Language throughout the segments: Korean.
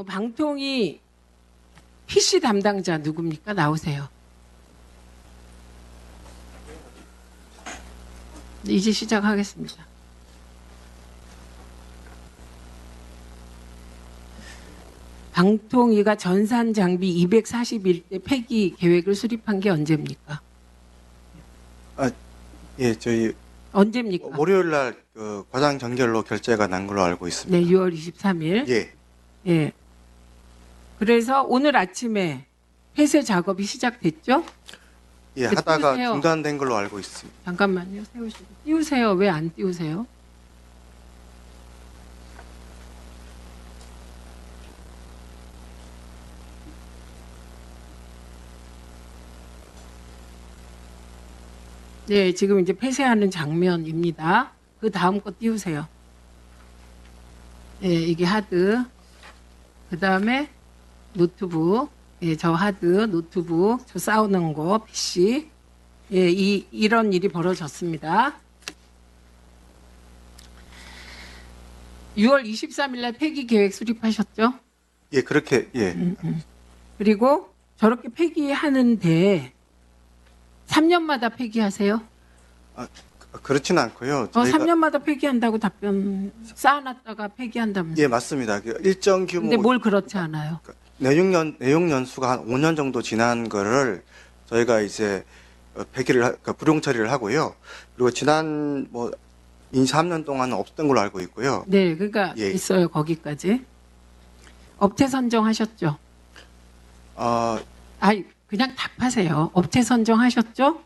어, 방통위 PC 담당자 누굽니까? 나오세요. 네, 이제 시작하겠습니다. 방통위가 전산 장비 241대 폐기 계획을 수립한 게 언제입니까? 예, 저희 언제입니까? 월요일 날 그 과장 정결로 결재가 난 걸로 알고 있습니다. 네, 6월 23일. 예, 예. 그래서 오늘 아침에 폐쇄 작업이 시작됐죠? 예, 그 하다가 띄우세요. 중단된 걸로 알고 있습니다. 잠깐만요. 세우시고. 띄우세요. 왜 안 띄우세요? 네, 지금 이제 폐쇄하는 장면입니다. 그 다음 거 띄우세요. 네, 이게 하드. 그 다음에 노트북. 예, 저 하드, 노트북, 저 싸우는 거, PC. 예, 이, 이런 일이 벌어졌습니다. 6월 23일 날 폐기 계획 수립하셨죠? 예, 그렇게 예, 음. 그리고 저렇게 폐기하는데 3년마다 폐기하세요? 그렇지는 않고요. 어, 저희가 3년마다 폐기한다고 답변 쌓아놨다가 폐기한다면서. 예, 맞습니다. 그 일정 규모 근데 뭘 그렇지 않아요? 내용 연 내용 연수가 한 5년 정도 지난 거를 저희가 이제 어, 폐기를 하- 그러니까 불용 처리를 하고요. 그리고 지난 뭐 2, 3년 동안은 없었던 걸로 알고 있고요. 네, 그러니까 예. 있어요 거기까지. 업체 선정하셨죠? 어, 아이 그냥 답하세요. 업체 선정하셨죠?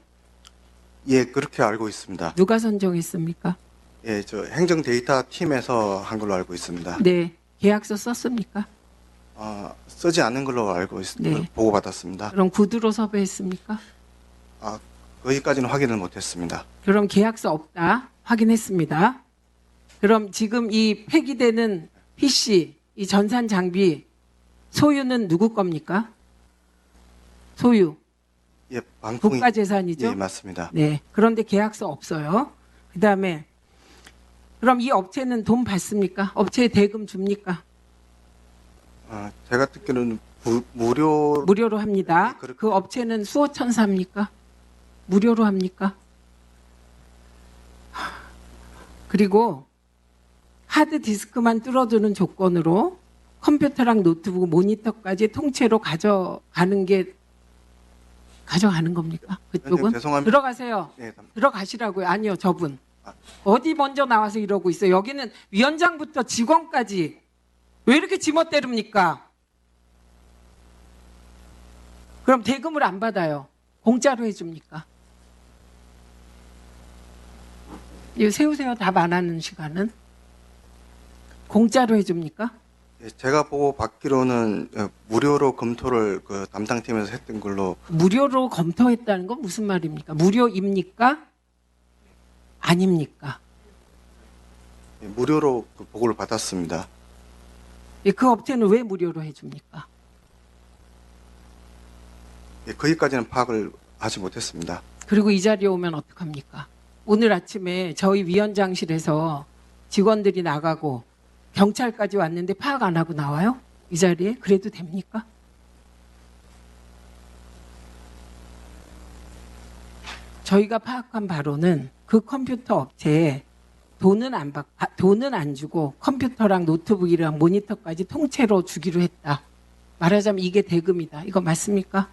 예, 그렇게 알고 있습니다. 누가 선정했습니까? 예, 저 행정 데이터 팀에서 한 걸로 알고 있습니다. 네, 계약서 썼습니까? 어, 쓰지 않은 걸로 알고 있습니다. 네. 보고받았습니다. 그럼 구두로 섭외했습니까? 아, 거기까지는 확인을 못했습니다. 그럼 계약서 없다 확인했습니다. 그럼 지금 이 폐기되는 PC 이 전산 장비 소유는 누구 겁니까? 소유 예, 방통위 국가 재산이죠. 예, 맞습니다. 네. 그런데 계약서 없어요. 그다음에 그럼 이 업체는 돈 받습니까? 업체에 대금 줍니까? 아, 제가 듣기로는 부- 무료 무료로 합니다. 네, 그렇- 그 업체는 수호천사입니까? 무료로 합니까? 그리고 하드 디스크만 뚫어두는 조건으로 컴퓨터랑 노트북, 모니터까지 통째로 가져가는 게 가져가는 겁니까? 그쪽은 죄송합니다. 들어가세요. 예, 담- 들어가시라고요. 아니요, 저분. 아. 어디 먼저 나와서 이러고 있어요. 여기는 위원장부터 직원까지 왜 이렇게 지멋대릅니까? 그럼 대금을 안 받아요. 공짜로 해줍니까? 이거 세우세요. 답 안 하는 시간은 공짜로 해줍니까? 예, 제가 보고 받기로는 어, 무료로 검토를 그 담당팀에서 했던 걸로 무료로 검토했다는 건 무슨 말입니까? 무료입니까? 아닙니까? 예, 무료로 그 보고를 받았습니다. 예, 그 업체는 왜 무료로 해줍니까? 예, 거기까지는 파악을 하지 못했습니다. 그리고 이 자리에 오면 어떡합니까? 오늘 아침에 저희 위원장실에서 직원들이 나가고 경찰까지 왔는데 파악 안 하고 나와요? 이 자리에? 그래도 됩니까? 저희가 파악한 바로는 그 컴퓨터 업체에 돈은 안 받, 아, 돈은 안 주고 컴퓨터랑 노트북이랑 모니터까지 통째로 주기로 했다. 말하자면 이게 대금이다. 이거 맞습니까?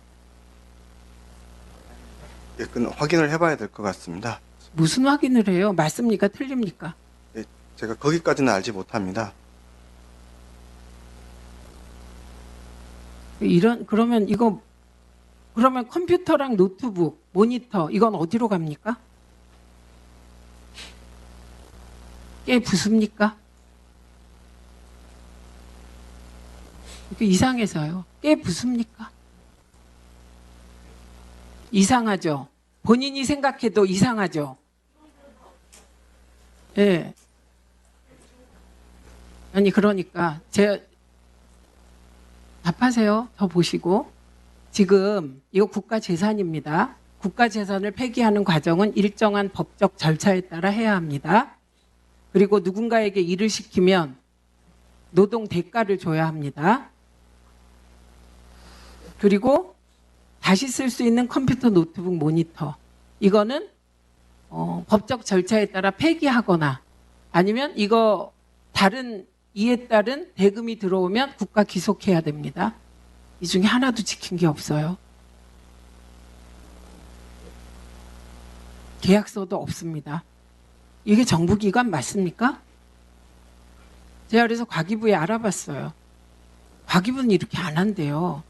예, 그건 확인을 해봐야 될 것 같습니다. 무슨 확인을 해요? 맞습니까? 틀립니까? 제가 거기까지는 알지 못합니다. 이런 그러면 이거 그러면 컴퓨터랑 노트북, 모니터 이건 어디로 갑니까? 깨 부숩니까? 이게 이상해서요. 깨 부숩니까? 이상하죠. 본인이 생각해도 이상하죠. 예. 아니 그러니까 제가 답하세요. 더 보시고 지금 이거 국가 재산입니다. 국가 재산을 폐기하는 과정은 일정한 법적 절차에 따라 해야 합니다. 그리고 누군가에게 일을 시키면 노동 대가를 줘야 합니다. 그리고 다시 쓸 수 있는 컴퓨터 노트북 모니터. 이거는 어, 법적 절차에 따라 폐기하거나 아니면 이거 다른 이에 따른 대금이 들어오면 국가 기속해야 됩니다. 이 중에 하나도 지킨 게 없어요. 계약서도 없습니다. 이게 정부기관 맞습니까? 제가 그래서 과기부에 알아봤어요. 과기부는 이렇게 안 한대요.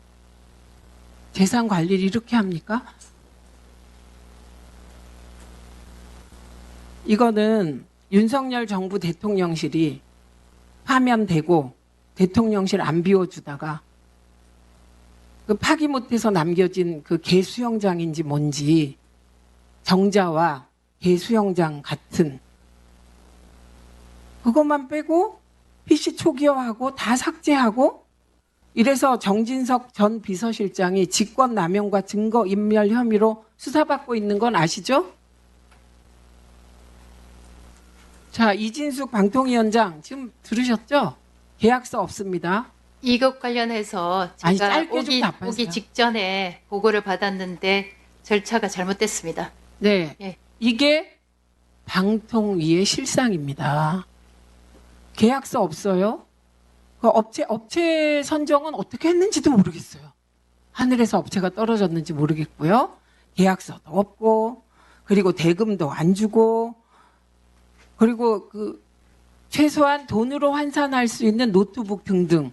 재산 관리를 이렇게 합니까? 이거는 윤석열 정부 대통령실이 파면되고 대통령실 안 비워주다가 그 파기 못해서 남겨진 그 개수영장인지 뭔지 정자와 개수영장 같은 그것만 빼고 PC 초기화하고 다 삭제하고 이래서 정진석 전 비서실장이 직권 남용과 증거 인멸 혐의로 수사받고 있는 건 아시죠? 자, 이진숙 방통위원장 지금 들으셨죠? 계약서 없습니다. 이것 관련해서 아니, 제가 좀 오기. 오기 직전에 보고를 받았는데 절차가 잘못됐습니다. 네. 예. 이게 방통위의 실상입니다. 계약서 없어요? 그 업체, 업체 선정은 어떻게 했는지도 모르겠어요. 하늘에서 업체가 떨어졌는지 모르겠고요. 계약서도 없고, 그리고 대금도 안 주고, 그리고 그, 최소한 돈으로 환산할 수 있는 노트북 등등.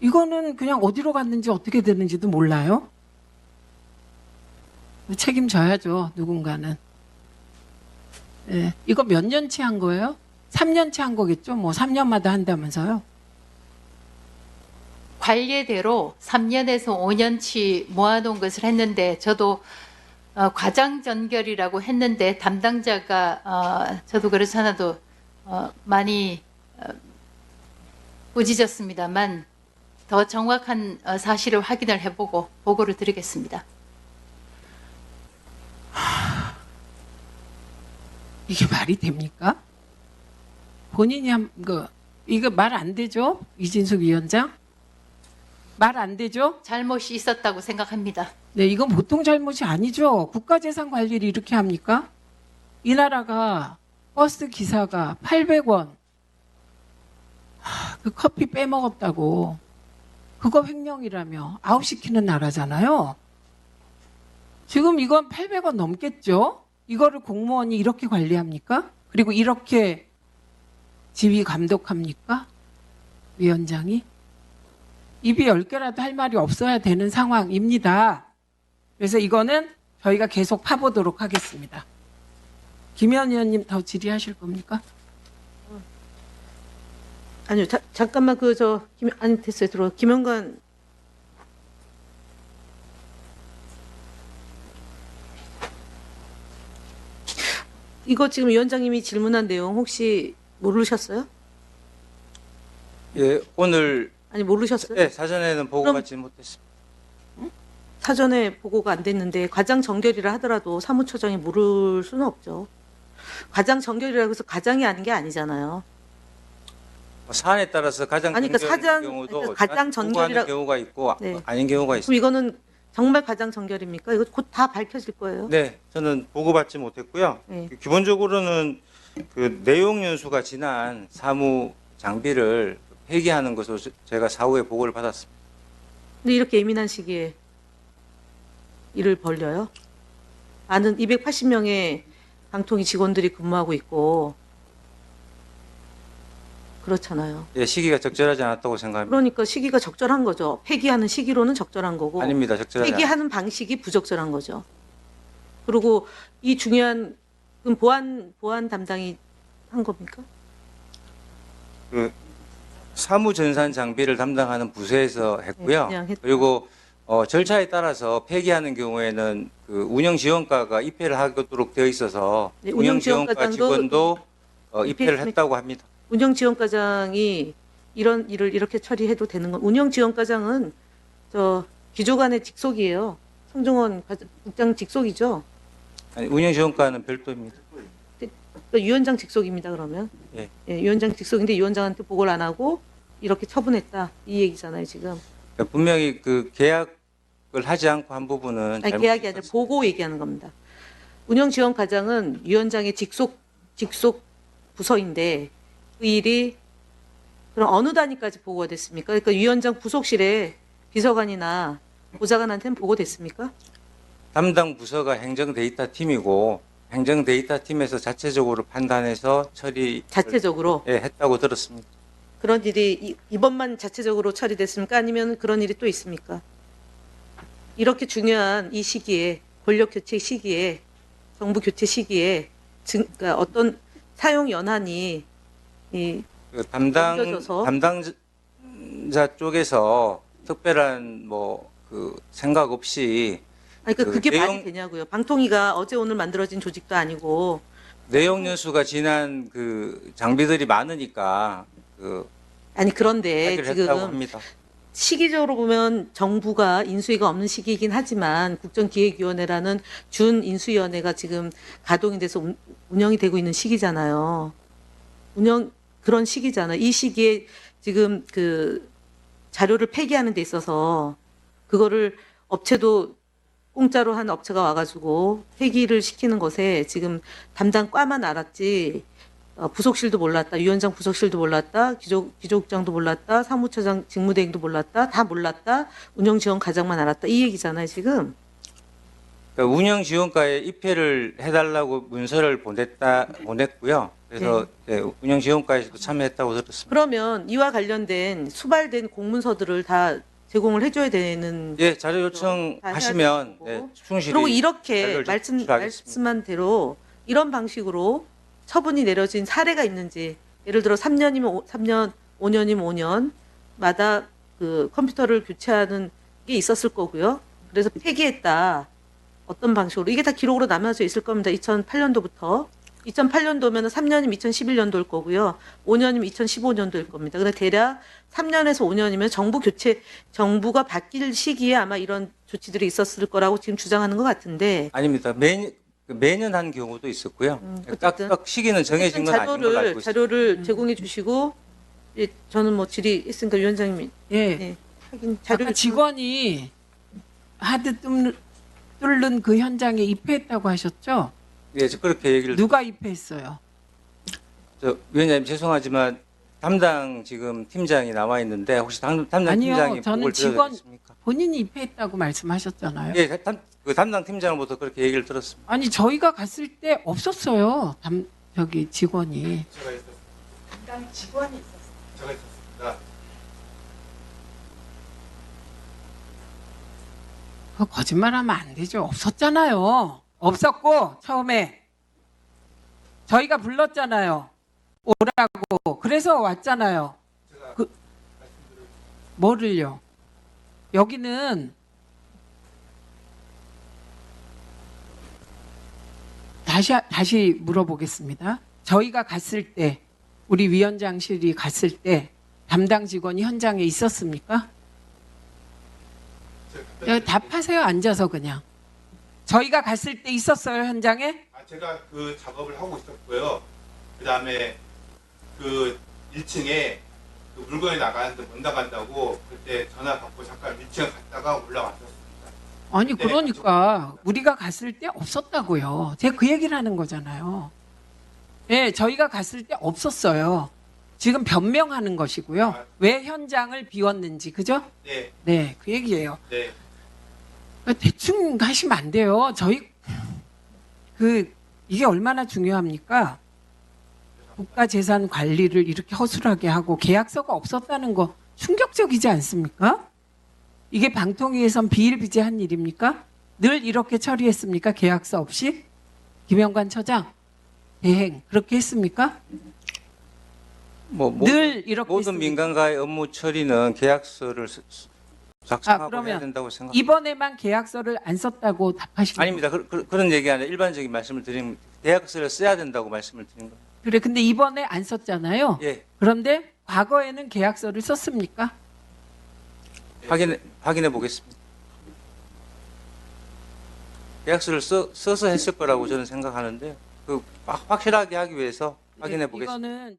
이거는 그냥 어디로 갔는지 어떻게 됐는지도 몰라요. 책임져야죠, 누군가는. 예, 이거 몇 년치 한 거예요? 3년치 한 거겠죠? 뭐 3년마다 한다면서요? 관례대로 3년에서 5년치 모아놓은 것을 했는데 저도 어, 과장 전결이라고 했는데 담당자가 어, 저도 그렇잖아도 어, 많이 어, 꾸짖었습니다만 더 정확한 어, 사실을 확인을 해보고 보고를 드리겠습니다. 이게 말이 됩니까? 본인이 한, 그, 이거 말 안 되죠? 이진숙 위원장? 말 안 되죠? 잘못이 있었다고 생각합니다. 네, 이건 보통 잘못이 아니죠. 국가재산 관리를 이렇게 합니까? 이 나라가 버스 기사가 800원 그 커피 빼먹었다고 그거 횡령이라며 아웃시키는 나라잖아요. 지금 이건 800원 넘겠죠? 이거를 공무원이 이렇게 관리합니까? 그리고 이렇게 지휘 감독합니까? 위원장이? 입이 10개라도 할 말이 없어야 되는 상황입니다. 그래서 이거는 저희가 계속 파보도록 하겠습니다. 김현 의원님 더 질의하실 겁니까? 아니요, 자, 잠깐만 그 저 김 아니 됐어요. 들어. 김영관 이거 지금 위원장님이 질문한 내용 혹시 모르셨어요? 예, 오늘 아니 모르셨어요? 예, 사전에는 보고 그럼- 받지 못했습니다. 사전에 보고가 안 됐는데 과장 정결이라 하더라도 사무처장이 모를 수는 없죠. 과장 정결이라고 해서 과장이 아닌 게 아니잖아요. 뭐 사안에 따라서 가장 아니, 그러니까 전결인 사장- 경우도 그러니까 가장 보고하는 전결이라- 경우가 있고 네. 아닌 경우가 그럼 있습니다. 이거는 정말 과장 정결입니까? 이거 곧 다 밝혀질 거예요. 네, 저는 보고 받지 못했고요. 네. 기본적으로는 그 내용 연수가 지난 사무 장비를 폐기하는 것으로 제- 제가 사후에 보고를 받았습니다. 근데 이렇게 예민한 시기에 일을 벌려요? 아는 280명의 방통위 직원들이 근무하고 있고 그렇잖아요. 예, 시기가 적절하지 않았다고 생각합니다. 그러니까 시기가 적절한 거죠. 폐기하는 시기로는 적절한 거고 아닙니다, 적절하지 않 폐기하는 방식이 부적절한 거죠. 그리고 이 중요한 그럼 보안 보안 담당이 한 겁니까? 그 사무 전산 장비를 담당하는 부서에서 했고요. 네, 그냥 했- 그리고 어, 절차에 따라서 폐기하는 경우에는 그 운영 지원과가 입회를 하도록 되어 있어서 네, 운영 운영 지원과 직원도 어, 입회를? 했다고 합니다. 운영지원과장이 이런 일을 이렇게 처리해도 되는 건 운영지원과장은 저 기조관의 직속이에요. 성종원 과- 국장 직속이죠. 아니, 운영 지원과는 별도입니다. 그러니까 위원장 직속입니다. 그러면 예. 위원장 직속인데 위원장한테 보고를 안 하고 이렇게 처분했다 이 얘기잖아요 지금. 그러니까 분명히 그 계약을 하지 않고 한 부분은 아니 계약이 아니라. 보고 얘기하는 겁니다. 운영지원과장은 위원장의 직속 직속 부서인데 그 일이 그럼 어느 단위까지 보고가 됐습니까? 그러니까 위원장 부속실에 비서관이나 보좌관한테는 보고됐습니까? 담당 부서가 행정 데이터 팀이고 행정 데이터 팀에서 자체적으로 판단해서 처리 자체적으로 예, 했다고 들었습니다. 그런 일이 이- 이번만 자체적으로 처리됐습니까? 아니면 그런 일이 또 있습니까? 이렇게 중요한 이 시기에 권력 교체 시기에 정부 교체 시기에 증, 그러니까 어떤 사용 연한이 이 그 담당 넘겨줘서. 담당자 쪽에서 특별한 뭐 그 생각 없이 아니 그그 그게 내용- 말이 되냐고요. 방통위가 어제 오늘 만들어진 조직도 아니고 내용 연수가 지난 그 장비들이 많으니까 그 아니 그런데 해결 했다고 지금 합니다. 시기적으로 보면 정부가 인수위가 없는 시기이긴 하지만 국정기획위원회라는 준 인수위원회가 지금 가동이 돼서 운- 운영이 되고 있는 시기잖아요. 운영 그런 시기잖아요. 이 시기에 지금 그 자료를 폐기하는 데 있어서 그거를 업체도 공짜로 한 업체가 와가지고 폐기를 시키는 것에 지금 담당 과만 알았지. 어, 부속실도 몰랐다, 위원장 부속실도 몰랐다, 기조, 기조국장도 몰랐다, 사무처장 직무대행도 몰랐다, 다 몰랐다, 운영지원 과장만 알았다. 이 얘기잖아요 지금. 그러니까 운영 지원과에 입회를 해달라고 문서를 보냈다 보냈고요. 그래서 예, 운영 지원과에서도 참여했다고 들었습니다. 그러면 이와 관련된 수발된 공문서들을 다 제공을 해줘야 되는. 예, 자료 요청 하시면 되는 예, 거고. 충실히 그리고 이렇게 말씀. 말씀한 대로 이런 방식으로 처분이 내려진 사례가 있는지 예를 들어 3년이면 3년, 5년이면 5년마다 그 컴퓨터를 교체하는 게 있었을 거고요. 그래서 폐기했다. 어떤 방식으로 이게 다 기록으로 남아져 있을 겁니다. 2008년도부터 2008년도면 3년이면 2011년도일 거고요. 5년이면 2015년도일 겁니다. 그래 대략 3년에서 5년이면 정부 교체 정부가 바뀔 시기에 아마 이런 조치들이 있었을 거라고 지금 주장하는 것 같은데 아닙니다. 매년 그 매년 한 경우도 있었고요. 음, 딱, 어쨌든. 딱 시기는 정해진 건 아닌 걸로 알고 자료를 있습니다. 자료를 제공해 주시고 예, 저는 뭐 질의 있으니까 위원장님이 예. 네, 하긴 아까 자료 직원이 하드 뚫는 그 현장에 입회했다고 하셨죠? 예, 저 그렇게 얘기를 누가 입회했어요? 저 위원장님 죄송하지만 담당 지금 팀장이 남아 있는데 혹시 담, 담당 아니요, 팀장이 저는 보고를 직원-? 본인이 입회했다고 말씀하셨잖아요. 예, 담, 그 담당 팀장으로부터 그렇게 얘기를 들었습니다. 아니 저희가 갔을 때 없었어요. 담, 저기 직원이. 제가 있었, 담당 직원이 있었어요. 제가 있었습니다. 그 거짓말하면 안 되죠. 없었잖아요. 없었고 처음에 저희가 불렀잖아요. 오라고. 그래서 왔잖아요. 그 뭐를요? 여기는 다시 다시 물어보겠습니다. 저희가 갔을 때 우리 위원장실이 갔을 때 담당 직원이 현장에 있었습니까? 야, 답하세요. 앉아서 그냥. 저희가 갔을 때 있었어요 현장에? 아, 제가 그 작업을 하고 있었고요. 그 다음에 그 1층에 그 물건이 나가는데 못 나간다고 그때 전화 받고 잠깐 1층 갔다가 올라왔었습니다. 아니 네, 그러니까 우리가 갔을 때 없었다고요. 제가 그 얘기를 하는 거잖아요. 예, 저희가 갔을 때 없었어요. 지금 변명하는 것이고요. 왜 현장을 비웠는지 그죠? 네, 네, 그 얘기예요. 네. 대충 하시면 안 돼요. 저희 그 이게 얼마나 중요합니까? 국가 재산 관리를 이렇게 허술하게 하고 계약서가 없었다는 거 충격적이지 않습니까? 이게 방통위에선 비일비재한 일입니까? 늘 이렇게 처리했습니까? 계약서 없이? 김영관 처장 대행 그렇게 했습니까? 뭐 모든, 늘 이렇게 모든 했습니까? 민간과의 업무 처리는 계약서를 작성하고 아, 그러면 해야 된다고 생각. 이번에만 계약서를 안 썼다고 답하시는 아닙니다. 그, 그, 런 얘기 아니라 일반적인 말씀을 드리면 계약서를 써야 된다고 말씀을 드린 거예요. 그래 근데 이번에 안 썼잖아요. 예, 그런데 과거에는 계약서를 썼습니까? 확인해 확인해 보겠습니다. 계약서를 써, 써서 했을 거라고 저는 생각하는데 그 확- 확실하게 하기 위해서 확인해 보겠습니다. 이거는